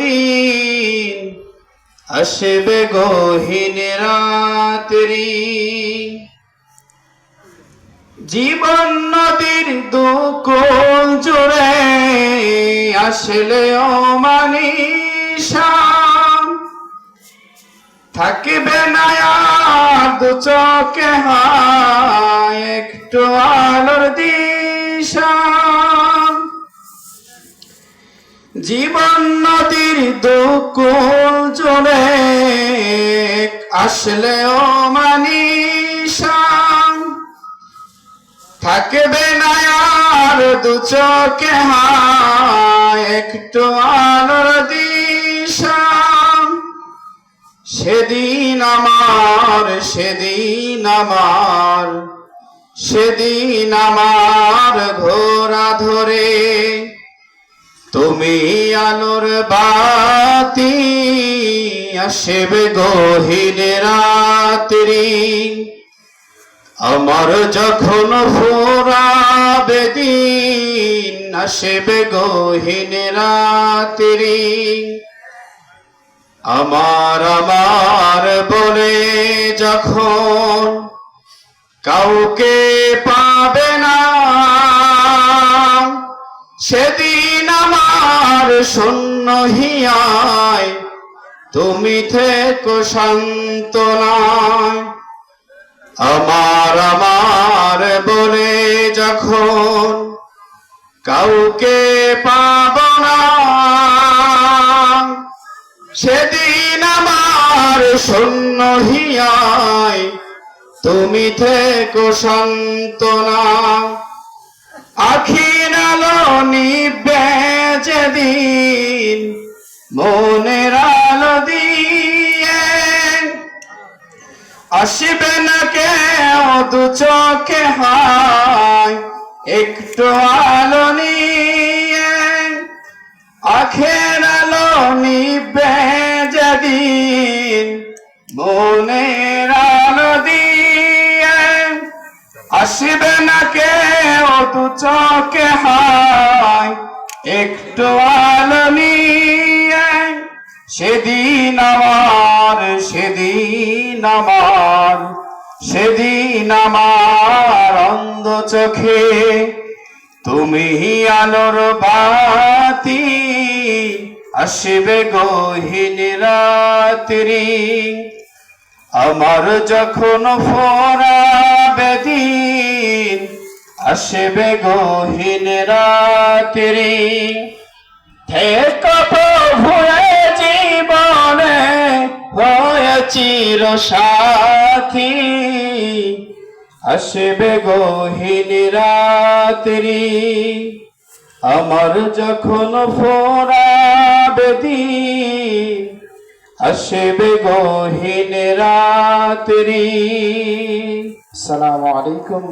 দিন, আসবে গহীন রাত্রি। জীবন নদীর দুকুল জুড়ে আসলে অমানিসা। থাকবে না দু চোখে হায়, একটু আলোর দিশা। জীবন নদীর দুকুল জুড়ে আসলে অমানিসা থাকবে না আর দু চোখে একটু আলোর দিশা। সেদিন আমার সেদিন আমার সেদিন আমার ঘোরা ধরে তুমি আলোর বাতি আসবে গহীন রাত্রি। আমার যখন ফোরাবে দিন, আসবে গহীন রাত্রি। আমার আমার বলে যখন কাউকে পাবে না সেদিন আমার শূন্য হিয়ায়, তুমি থেকো সান্ত্বনায় আমার আমার বলে যখন কাউকে পাব না, সেদিন আমার শূন্য হিয়ায়, তুমি থেকো সান্ত্বনা মনের আলো দিয়ে। আসবে না কেউ, দু চোখে হায় একটু আলো নিয়ে। আখের আলো নিবে যেদিন মনের আলো দিয়ে। আসবে না কেউ, দু চোখে হায় একটু সেদিন আমার সেদিন আমার সেদিন আমার অন্ধ চোখে তুমি আলোর বাতি আসবে গহীন রাত্রি। আমার যখন ফোরাবে দিন, আসবে গহীন রাত্রি। থেকে চির সাথী। আসবে গহীন রাত্রি। আমার যখন ফোরাবে দিন আসবে গহীন রাত্রি। সালাম আলাইকুম।